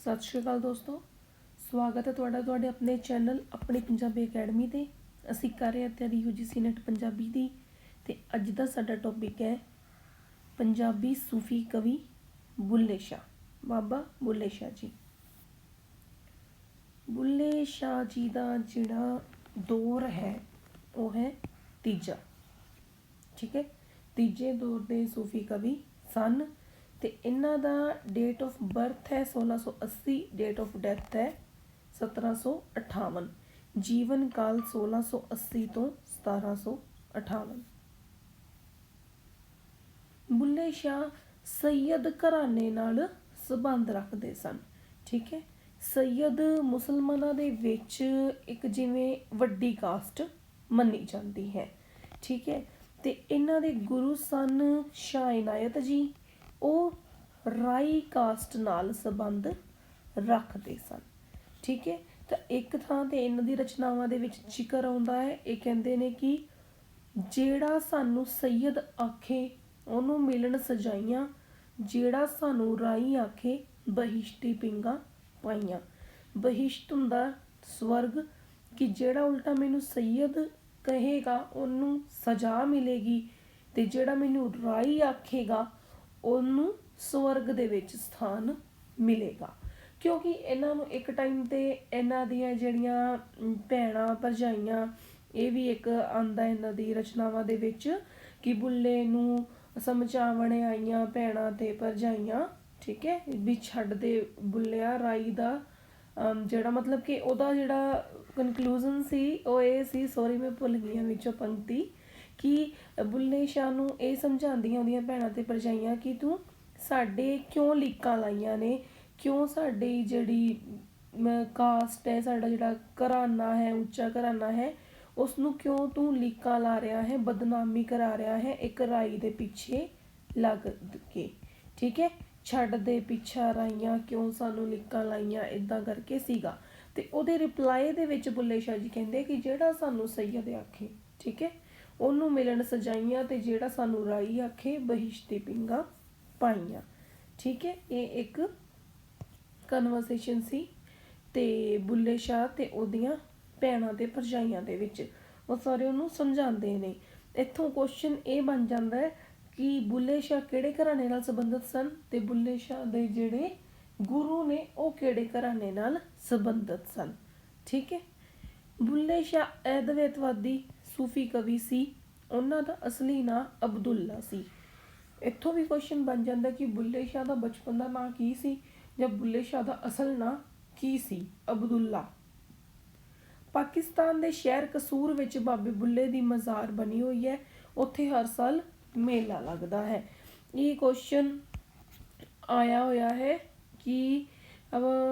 ਸਤਿ ਸ਼੍ਰੀ ਅਕਾਲ ਦੋਸਤੋ। ਸਵਾਗਤ ਹੈ ਤੁਹਾਡਾ ਤੁਹਾਡੇ ਆਪਣੇ ਚੈਨਲ ਆਪਣੀ ਪੰਜਾਬੀ ਅਕੈਡਮੀ ਤੇ। ਅਸੀਂ ਕਰ ਰਹੇ ਹਾਂ ਤਿਆਰੀ ਯੂਜੀਸੀ ਨੈਟ ਪੰਜਾਬੀ ਦੀ। ਤੇ ਅੱਜ ਦਾ ਸਾਡਾ ਟੌਪਿਕ ਹੈ ਪੰਜਾਬੀ ਸੂਫੀ ਕਵੀ ਬੁੱਲੇ ਸ਼ਾਹ। ਬਾਬਾ ਬੁੱਲੇ ਸ਼ਾਹ ਜੀ। ਬੁੱਲੇ ਸ਼ਾਹ ਜੀ ਦਾ ਜਿਹੜਾ ਦੌਰ ਹੈ, ਉਹ ਹੈ ਤੀਜਾ। ਠੀਕ ਹੈ? ਤੀਜੇ ਦੌਰ ਦੇ ਸੂਫੀ ਕਵੀ ਸਨ ਤੇ ਇਹਨਾਂ ਦਾ ਡੇਟ ਆਫ ਬਰਥ ਹੈ 1680 ਡੇਟ ਆਫ ਡੈਥ ਹੈ 1758 ਜੀਵਨ ਕਾਲ 1680 ਤੋਂ 1758 ਬੁੱਲੇ ਸ਼ਾਹ ਸੈਯਦ ਘਰਾਣੇ ਨਾਲ ਸੰਬੰਧ ਰੱਖਦੇ ਸਨ, ਠੀਕ ਹੈ? ਸੈਯਦ ਮੁਸਲਮਾਨਾਂ ਦੇ ਵਿੱਚ ਇੱਕ ਜਿਵੇਂ ਵੱਡੀ ਕਾਸਟ ਮੰਨੀ ਜਾਂਦੀ ਹੈ, ਠੀਕ ਹੈ? ਤੇ ਇਹਨਾਂ ਦੇ ਗੁਰੂ ਸਨ ਸ਼ਾਹ ਇਨਾਇਤ ਜੀ ਉਹ ਰਾਈ ਕਾਸਟ ਨਾਲ ਸੰਬੰਧ ਰੱਖਦੇ ਸਨ। ਠੀਕ ਹੈ? ਤਾਂ ਇੱਕ ਥਾਂ ਤੇ ਇਹਨਾਂ ਦੀ ਰਚਨਾਵਾਂ ਦੇ ਵਿੱਚ ਜ਼ਿਕਰ ਆਉਂਦਾ ਹੈ। ਇਹ ਕਹਿੰਦੇ ਨੇ ਕਿ ਜਿਹੜਾ ਸਾਨੂੰ ਸੈਯਦ ਆਖੇ, ਉਹਨੂੰ ਮਿਲਣ ਸਜਾਈਆਂ, ਜਿਹੜਾ ਸਾਨੂੰ ਰਾਈ ਆਖੇ, ਬਹਿਸ਼ਤੀ ਪਿੰਗਾ ਪਾਈਆਂ। ਬਹਿਸ਼ਤ ਹੁੰਦਾ ਸਵਰਗ ਕਿ ਜਿਹੜਾ ਉਲਟਾ ਮੈਨੂੰ ਸੈਯਦ ਕਹੇਗਾ, ਉਹਨੂੰ ਸਜ਼ਾ ਮਿਲੇਗੀ ਤੇ ਜਿਹੜਾ ਮੈਨੂੰ ਰਾਈ ਆਖੇਗਾ ਉਹਨੂੰ ਸਵਰਗ ਦੇ ਵਿੱਚ ਸਥਾਨ ਮਿਲੇਗਾ। ਕਿਉਂਕਿ ਇਹਨਾਂ ਨੂੰ ਇੱਕ ਟਾਈਮ ਤੇ ਇਹਨਾਂ ਦੀਆਂ ਜਿਹੜੀਆਂ ਭੈਣਾਂ, ਭਰਜਾਈਆਂ, ਇਹ ਵੀ ਇੱਕ ਆਂਦਾ ਇਹਨਾਂ ਦੀ ਰਚਨਾਵਾਂ ਦੇ ਵਿੱਚ ਕਿ ਬੁੱਲੇ ਨੂੰ ਸਮਝਾਵਣ ਆਈਆਂ ਭੈਣਾਂ ਤੇ ਭਰਜਾਈਆਂ, ਠੀਕ ਹੈ, ਵੀ ਛੱਡ ਦੇ ਬੁੱਲਿਆ, ਰਾਈ ਦਾ ਜਿਹੜਾ ਮਤਲਬ ਕਿ ਉਹਦਾ ਜਿਹੜਾ ਕਨਕਲੂਜਨ ਸੀ, ਉਹ ਇਹ ਸੀ ਸੌਰੀ ਮੈਂ ਭੁੱਲ ਗਈ ਹਾਂ ਵਿੱਚੋਂ ਪੰਕਤੀ ਕਿ ਬੁੱਲੇ ਸ਼ਾਹ ਨੂੰ ਇਹ ਸਮਝਾਉਂਦੀਆਂ ਉਹਦੀਆਂ ਭੈਣਾਂ ਤੇ ਭਰਜਾਈਆਂ ਕਿ ਤੂੰ ਸਾਡੇ ਕਿਉਂ ਲੀਕਾਂ ਲਾਈਆਂ ਨੇ? ਕਿਉਂ ਸਾਡੀ ਜਿਹੜੀ ਕਾਸਟ ਹੈ, ਸਾਡਾ ਜਿਹੜਾ ਘਰਾਨਾ ਹੈ, ਉੱਚਾ ਘਰਾਨਾ ਹੈ ਉਸ ਨੂੰ ਕਿਉਂ ਤੂੰ ਲੀਕਾਂ ਲਾ ਰਿਹਾ ਹੈ, ਬਦਨਾਮੀ ਕਰਾ ਰਿਹਾ ਹੈ, ਇੱਕ ਰਾਈ ਦੇ ਪਿੱਛੇ ਲੱਗ ਕੇ? ਠੀਕ ਹੈ? ਛੱਡ ਦੇ ਪਿੱਛਾ ਰਾਈਆਂ, ਕਿਉਂ ਸਾਨੂੰ ਲੀਕਾਂ ਲਾਈਆਂ? ਇਦਾਂ ਕਰਕੇ ਸੀਗਾ। ਤੇ ਉਹਦੇ ਰਿਪਲਾਈ ਦੇ ਵਿੱਚ ਬੁੱਲੇ ਸ਼ਾਹ ਜੀ ਕਹਿੰਦੇ ਕਿ ਜਿਹੜਾ ਸਾਨੂੰ ਸੈਯਦ ਆਖੇ। ਠੀਕ ਹੈ? ਉਹਨੂੰ ਮਿਲਣ ਸਜਾਈਆਂ ਤੇ ਜਿਹੜਾ ਸਾਨੂੰ ਰਾਈ ਆਖੇ ਬਹਿਸ਼ਤੀ ਪਿੰਗਾ ਪਾਈਆਂ। ਠੀਕ ਹੈ, ਇਹ ਇੱਕ ਕਨਵਰਸੇਸ਼ਨ ਸੀ ਤੇ ਬੁੱਲੇ ਸ਼ਾਹ ਤੇ ਉਹਦੀਆਂ ਭੈਣਾਂ ਤੇ ਭਰਜਾਈਆਂ ਦੇ ਵਿੱਚ। ਉਹ ਸਾਰੇ ਉਹਨੂੰ ਸਮਝਾਉਂਦੇ ਨੇ। ਇੱਥੋਂ ਕੁਐਸਚਨ ਇਹ ਬਣ ਜਾਂਦਾ ਹੈ ਕਿ ਬੁੱਲੇ ਸ਼ਾਹ ਕਿਹੜੇ ਘਰਾਣੇ ਨਾਲ ਸੰਬੰਧਿਤ ਸਨ ਤੇ ਬੁੱਲੇ ਸ਼ਾਹ ਦੇ ਜਿਹੜੇ ਗੁਰੂ ਨੇ ਉਹ ਕਿਹੜੇ ਘਰਾਣੇ ਨਾਲ ਸੰਬੰਧਿਤ ਸਨ। ਠੀਕ ਹੈ, ਬੁੱਲੇ ਸ਼ਾਹ ਅਦਵੈਤਵਾਦੀ ਸੂਫੀ ਕਵੀ ਸੀ, ਉਹਨਾਂ ਦਾ ਅਸਲੀ ਨਾਂ ਅਬਦੁੱਲਾ ਸੀ। ਇੱਥੋਂ ਵੀ ਕੁਐਸਚਨ ਬਣ ਜਾਂਦਾ ਕਿ ਬੁੱਲੇ ਸ਼ਾਹ ਦਾ ਬਚਪਨ ਦਾ ਨਾਂ ਕੀ ਸੀ ਜਾਂ ਬੁੱਲੇ ਸ਼ਾਹ ਦਾ ਅਸਲ ਨਾਂ ਕੀ ਸੀ? ਅਬਦੁੱਲਾ। ਪਾਕਿਸਤਾਨ ਦੇ ਸ਼ਹਿਰ ਕਸੂਰ ਵਿੱਚ ਬਾਬੇ ਬੁੱਲੇ ਦੀ ਮਜ਼ਾਰ ਬਣੀ ਹੋਈ ਹੈ। ਉੱਥੇ ਹਰ ਸਾਲ ਮੇਲਾ ਲੱਗਦਾ ਹੈ। ਇਹ ਕੁਐਸਚਨ ਆਇਆ ਹੋਇਆ ਹੈ ਕਿ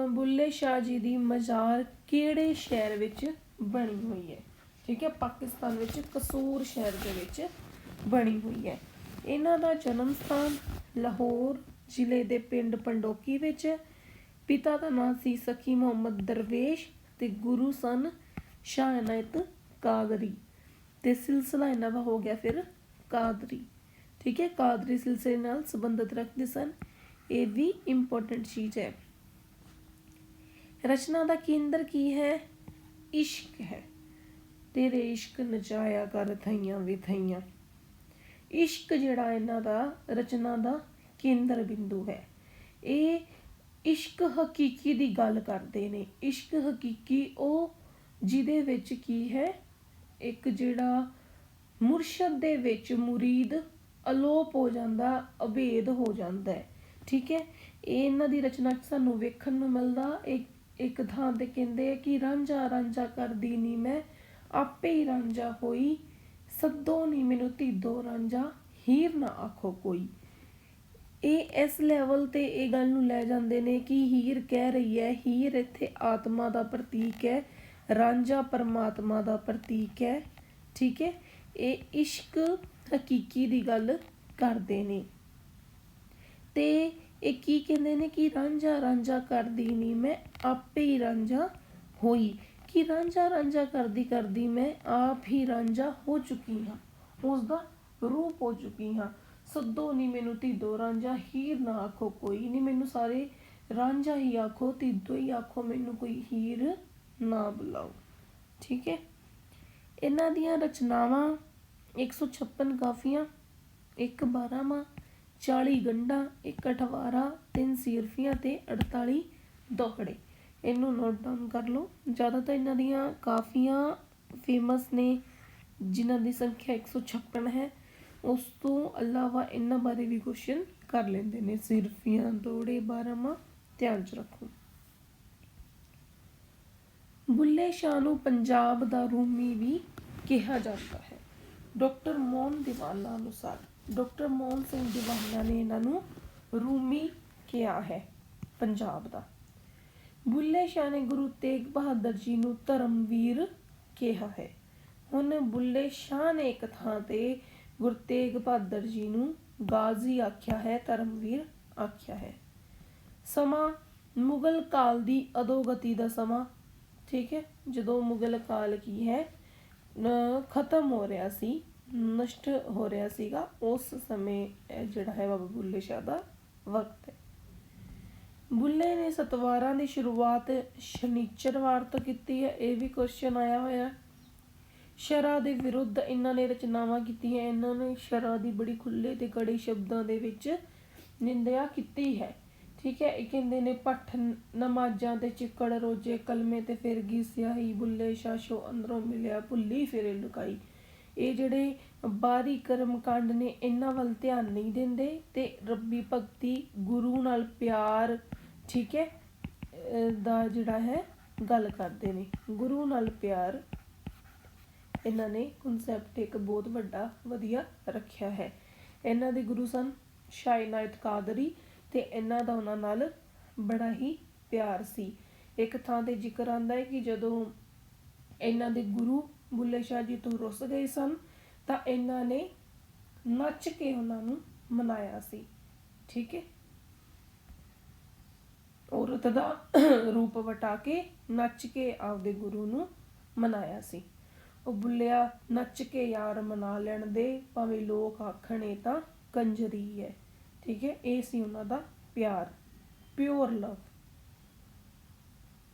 ਬੁੱਲੇ ਸ਼ਾਹ ਜੀ ਦੀ ਮਜ਼ਾਰ ਕਿਹੜੇ ਸ਼ਹਿਰ ਵਿੱਚ ਬਣੀ ਹੋਈ ਹੈ? ਠੀਕ ਹੈ, ਪਾਕਿਸਤਾਨ ਵਿੱਚ ਕਸੂਰ ਸ਼ਹਿਰ ਦੇ ਵਿੱਚ ਬਣੀ ਹੋਈ ਹੈ। ਇਹਨਾਂ ਦਾ ਜਨਮ ਸਥਾਨ ਲਾਹੌਰ ਜ਼ਿਲ੍ਹੇ ਦੇ ਪਿੰਡ ਪੰਡੋਕੀ ਵਿੱਚ ਪਿਤਾ ਦਾ ਨਾਮ ਸੀ ਸਖੀ ਮੁਹੰਮਦ ਦਰਵੇਸ਼ ਤੇ ਗੁਰੂ ਸਨ ਸ਼ਾਹ ਇਨਾਇਤ ਕਾਦਰੀ। ਤੇ ਸਿਲਸਿਲਾ ਇਹਨਾਂ ਦਾ ਹੋ ਗਿਆ ਫਿਰ ਕਾਦਰੀ। ਠੀਕ ਹੈ, ਕਾਦਰੀ ਸਿਲਸਿਲੇ ਨਾਲ ਸੰਬੰਧਿਤ ਰੱਖਦੇ ਸਨ। ਇਹ ਵੀ ਇੰਪੋਰਟੈਂਟ ਚੀਜ਼ ਹੈ। ਰਚਨਾ ਦਾ ਕੇਂਦਰ ਕੀ ਹੈ? ਇਸ਼ਕ ਹੈ। ਤੇਰੇ ਇਸ਼ਕ ਨਚਾਇਆ ਕਰ ਥਈਆਂ ਵੀ ਥਈਆਂ। ਇਸ਼ਕ ਜਿਹੜਾ ਇਹਨਾਂ ਦਾ, ਰਚਨਾ ਦਾ ਕੇਂਦਰ ਬਿੰਦੂ ਹੈ। ਇਹ ਇਸ਼ਕ ਹਕੀਕੀ ਦੀ ਗੱਲ ਕਰਦੇ ਨੇ। ਇਸ਼ਕ ਹਕੀਕੀ ਉਹ ਜਿਹਦੇ ਵਿੱਚ ਕੀ ਹੈ? ਇੱਕ ਜਿਹੜਾ ਮੁਰਸ਼ਦ ਦੇ ਵਿੱਚ ਮੁਰੀਦ ਅਲੋਪ ਹੋ ਜਾਂਦਾ ਅਭੇਦ ਹੋ ਜਾਂਦਾ ਹੈ। ਠੀਕ ਹੈ? ਇਹ ਇਹਨਾਂ ਦੀ ਰਚਨਾ ਸਾਨੂੰ ਵੇਖਣ ਨੂੰ ਮਿਲਦਾ। ਇੱਕ ਇੱਕ ਥਾਂ ਤੇ ਕਹਿੰਦੇ ਆ ਕਿ ਰਾਂਝਾ ਰਾਂਝਾ ਕਰਦੀ ਨੀ ਮੈਂ ਆਪੇ ਹੀ ਰਾਂਝਾ ਹੋਈ, ਸੱਦੋ ਨਹੀਂ ਮੈਨੂੰ ਧੀਦੋ ਰਾਂਝਾ, ਹੀਰ ਨਾ ਆਖੋ ਕੋਈ। ਇਹ ਇਸ ਲੈਵਲ ਤੇ ਇਹ ਗੱਲ ਨੂੰ ਲੈ ਜਾਂਦੇ ਨੇ ਕਿ ਹੀਰ ਕਹਿ ਰਹੀ ਹੈ, ਹੀਰ ਇੱਥੇ ਆਤਮਾ ਦਾ ਪ੍ਰਤੀਕ ਹੈ, ਰਾਂਝਾ ਪਰਮਾਤਮਾ ਦਾ ਪ੍ਰਤੀਕ ਹੈ, ਠੀਕ ਹੈ? ਇਹ ਇਸ਼ਕ ਹਕੀਕੀ ਦੀ ਗੱਲ ਕਰਦੇ ਨੇ। ਤੇ ਇਹ ਕੀ ਕਹਿੰਦੇ ਨੇ ਕਿ ਰਾਂਝਾ ਰਾਂਝਾ ਕਰਦੀ ਨਹੀਂ ਮੈਂ ਆਪੇ ਹੀ ਰਾਂਝਾ ਹੋਈ। ਕਿ ਰਾਂਝਾ ਰਾਂਝਾ ਕਰਦੀ ਕਰਦੀ ਮੈਂ ਆਪ ਹੀ ਰਾਂਝਾ ਹੋ ਚੁੱਕੀ ਹਾਂ। ਉਸ ਦਾ ਰੂਪ ਹੋ ਚੁੱਕੀ ਹਾਂ। ਸੱਦੋ ਨਹੀਂ ਮੈਨੂੰ ਧੀਦੋ, ਰਾਂਝਾ ਹੀਰ ਨਾ ਆਖੋ ਕੋਈ। ਨਹੀਂ ਮੈਨੂੰ ਸਾਰੇ ਰਾਂਝਾ ਹੀ ਆਖੋ ਤਿੱਦੋ ਹੀ ਆਖੋ, ਮੈਨੂੰ ਕੋਈ ਹੀਰ ਨਾ ਬੁਲਾਓ। ਠੀਕ ਹੈ? ਇਹਨਾਂ ਦੀਆਂ ਰਚਨਾਵਾਂ 156 ਕਾਫੀਆਂ, ਇੱਕ ਬਾਰਾਂਮਾਹ 40 ਗੰਢਾਂ, ਇੱਕ ਅਠਵਾਰਾ, ਤਿੰਨ ਸੀਰਫੀਆਂ ਤੇ 48 ਦੋਹੜੇ। ਇਹਨੂੰ ਨੋਟ ਡਾਊਨ ਕਰ ਲਓ। ਜ਼ਿਆਦਾਤਰ ਇਹਨਾਂ ਦੀਆਂ ਕਾਫੀਆਂ ਫੇਮਸ ਨੇ, ਜਿਨ੍ਹਾਂ ਦੀ ਸੰਖਿਆ 156 ਹੈ। ਉਸ ਤੋਂ ਇਲਾਵਾ ਇਹਨਾਂ ਬਾਰੇ ਵੀ ਕੁਐਸਚਨ ਕਰ ਲੈਂਦੇ ਨੇ। ਸਿਰਫੀਆਂ, ਦੋੜੇ, ਬਾਰਾਂਮਾਹ ਧਿਆਨ ਚ ਰੱਖੋ। ਬੁੱਲੇ ਸ਼ਾਹ ਨੂੰ ਪੰਜਾਬ ਦਾ ਰੂਮੀ ਵੀ ਕਿਹਾ ਜਾਂਦਾ ਹੈ। ਡਾਕਟਰ ਮੋਹਨ ਦੀਵਾਨਾ ਅਨੁਸਾਰ, ਡਾਕਟਰ ਮੋਹਨ ਸਿੰਘ ਦੀਵਾਨਾ ਨੇ ਇਹਨਾਂ ਨੂੰ ਰੂਮੀ ਕਿਹਾ ਹੈ, ਪੰਜਾਬ ਦਾ। ਬੁੱਲੇ ਸ਼ਾਹ ਨੇ ਗੁਰੂ ਤੇਗ ਬਹਾਦਰ ਜੀ ਨੂੰ ਧਰਮਵੀਰ ਕਿਹਾ ਹੈ। ਹੁਣ ਬੁੱਲੇ ਸ਼ਾਹ ਨੇ ਇੱਕ ਥਾਂ ਤੇ ਗੁਰੂ ਤੇਗ ਬਹਾਦਰ ਜੀ ਨੂੰ ਗਾਜ਼ੀ ਆਖਿਆ ਹੈ, ਧਰਮਵੀਰ ਆਖਿਆ ਹੈ। ਸਮਾਂ ਮੁਗਲ ਕਾਲ ਦੀ ਅਦੋਗਤੀ ਦਾ ਸਮਾਂ, ਠੀਕ ਹੈ? ਜਦੋਂ ਮੁਗਲ ਕਾਲ ਕੀ ਹੈ ਨ- ਖਤਮ ਹੋ ਰਿਹਾ ਸੀ, ਨਸ਼ਟ ਹੋ ਰਿਹਾ ਸੀਗਾ, ਉਸ ਸਮੇਂ ਜਿਹੜਾ ਹੈ ਬਾਬਾ ਬੁੱਲੇ ਸ਼ਾਹ ਦਾ ਵਕਤ ਹੈ। ਬੁੱਲੇ ਨੇ ਸਤਵਾਰਾਂ ਦੀ ਸ਼ੁਰੂਆਤ ਸ਼ਨੀਚਰਵਾਰ ਤੋਂ ਕੀਤੀ ਹੈ, ਇਹ ਵੀ ਕੁਐਸਚਨ ਆਇਆ ਹੋਇਆ। ਸ਼ਰਾ ਦੇ ਵਿਰੁੱਧ ਇਹਨਾਂ ਨੇ ਰਚਨਾਵਾਂ ਕੀਤੀਆਂ, ਇਹਨਾਂ ਨੇ ਸ਼ਰਾ ਦੀ ਬੜੀ ਖੁੱਲੇ ਤੇ ਕੜੇ ਸ਼ਬਦਾਂ ਦੇ ਵਿੱਚ ਨਿੰਦਿਆ ਕੀਤੀ ਹੈ। ਠੀਕ ਹੈ, ਇਹ ਕਹਿੰਦੇ ਨੇ ਪੱਠ ਨਮਾਜ਼ਾਂ ਤੇ ਚਿੱਕੜ, ਰੋਜੇ, ਕਲਮੇ ਤੇ ਫਿਰ ਗੀ ਸਿਆਹੀ, ਬੁੱਲੇ, ਸ਼ਾਸ਼ੋ, ਅੰਦਰੋਂ ਮਿਲਿਆ ਭੁੱਲੀ, ਫਿਰੇ ਲੁਕਾਈ। ਇਹ ਜਿਹੜੇ ਬਾਹਰੀ ਕਰਮ ਕਾਂਡ ਨੇ, ਇਹਨਾਂ ਵੱਲ ਧਿਆਨ ਨਹੀਂ ਦਿੰਦੇ ਤੇ ਰੱਬੀ ਭਗਤੀ ਗੁਰੂ ਨਾਲ ਪਿਆਰ ਠੀਕ ਹੈ ਦਾ ਜਿਹੜਾ ਹੈ, ਗੱਲ ਕਰਦੇ ਨੇ। ਗੁਰੂ ਨਾਲ ਪਿਆਰ, ਇਹਨਾਂ ਨੇ ਕਨਸੈਪਟ ਇੱਕ ਬਹੁਤ ਵੱਡਾ, ਵਧੀਆ ਰੱਖਿਆ ਹੈ। ਇਹਨਾਂ ਦੇ ਗੁਰੂ ਸਨ ਸ਼ਾਇਨਾਇਤ ਕਾਦਰੀ ਤੇ ਇਹਨਾਂ ਦਾ ਉਹਨਾਂ ਨਾਲ ਬੜਾ ਹੀ ਪਿਆਰ ਸੀ। ਇੱਕ ਥਾਂ ਤੇ ਜ਼ਿਕਰ ਆਂਦਾ ਹੈ ਕਿ ਜਦੋਂ ਇਹਨਾਂ ਦੇ ਗੁਰੂ ਬੁੱਲੇ ਸ਼ਾਹ ਜੀ ਤੋਂ ਰੁੱਸ ਗਏ ਸਨ, ਤਾਂ ਇਹਨਾਂ ਨੇ ਨੱਚ ਕੇ ਉਹਨਾਂ ਨੂੰ ਮਨਾਇਆ ਸੀ। ਠੀਕ ਹੈ ਔਰਤ ਦਾ ਰੂਪ ਵਟਾ ਕੇ ਨੱਚ ਕੇ ਆਪਦੇ ਗੁਰੂ ਨੂੰ ਮਨਾਇਆ ਸੀ। ਉਹ ਬੁੱਲਿਆ, ਨੱਚ ਕੇ ਯਾਰ ਮਨਾ ਲੈਣ ਦੇ, ਭਾਵੇਂ ਲੋਕ ਆਖਣ ਇਹ ਤਾਂ ਕੰਜਰੀ ਹੈ ਠੀਕ ਹੈ, ਇਹ ਸੀ ਉਹਨਾਂ ਦਾ ਪਿਆਰ ਪਿਓਰ ਲਵ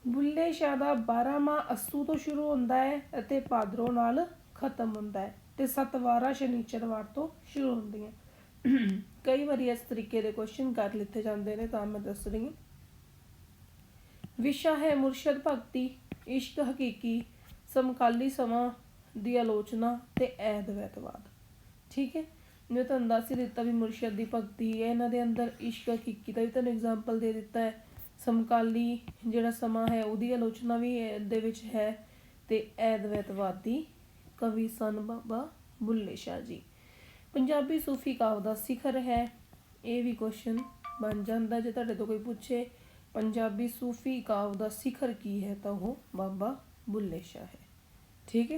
ਬੁੱਲੇ ਸ਼ਾਹ ਦਾ 12 ਮਾਹ ਅਸੂ ਤੋਂ ਸ਼ੁਰੂ ਹੁੰਦਾ ਹੈ ਅਤੇ ਭਾਦਰੋਂ ਨਾਲ ਖਤਮ ਹੁੰਦਾ ਹੈ ਤੇ ਸਤਵਾਰਾ ਸ਼ਨੀਚਰਵਾਰ ਤੋਂ ਸ਼ੁਰੂ ਹੁੰਦੀਆਂ। ਕਈ ਵਾਰੀ ਇਸ ਤਰੀਕੇ ਦੇ ਕੁਐਸਚਨ ਕਰ ਲਿੱਤੇ ਜਾਂਦੇ ਨੇ ਤਾਂ ਮੈਂ ਦੱਸ ਰਹੀ ਹਾਂ। ਵਿਸ਼ਾ ਹੈ ਮੁਰਸ਼ਦ ਭਗਤੀ, ਇਸ਼ਕ ਹਕੀਕੀ, ਸਮਕਾਲੀ ਸਮਾਂ ਦੀ ਆਲੋਚਨਾ ਤੇ ਐਦਵੈਤਵਾਦ ਠੀਕ ਹੈ? ਮੈਂ ਤੁਹਾਨੂੰ ਦੱਸ ਹੀ ਦਿੱਤਾ ਵੀ ਮੁਰਸ਼ਦ ਦੀ ਭਗਤੀ ਹੈ, ਇਹਨਾਂ ਦੇ ਅੰਦਰ ਇਸ਼ਕ ਹਕੀਕੀ ਦਾ ਵੀ ਤੁਹਾਨੂੰ ਐਗਜ਼ਾਮਪਲ ਦੇ ਦਿੱਤਾ ਹੈ। ਸਮਕਾਲੀ ਜਿਹੜਾ ਸਮਾਂ ਹੈ, ਉਹਦੀ ਆਲੋਚਨਾ ਵੀ ਇਹਦੇ ਵਿੱਚ ਹੈ ਤੇ ਐਦਵੈਤਵਾਦੀ ਕਵੀ ਸਨ ਬਾਬਾ ਬੁੱਲੇ ਸ਼ਾਹ ਜੀ। ਪੰਜਾਬੀ ਸੂਫੀ ਕਾਵ ਦਾ ਸਿਖਰ ਹੈ, ਇਹ ਵੀ ਕੁਐਸਚਨ ਬਣ ਜਾਂਦਾ ਜੇ ਤੁਹਾਡੇ ਤੋਂ ਕੋਈ ਪੁੱਛੇ। ਪੰਜਾਬੀ ਸੂਫੀ ਕਾਵ ਦਾ ਸਿਖਰ ਕੀ ਹੈ ਤਾਂ ਉਹ ਬਾਬਾ ਬੁੱਲੇ ਸ਼ਾਹ ਹੈ। ਠੀਕ ਹੈ?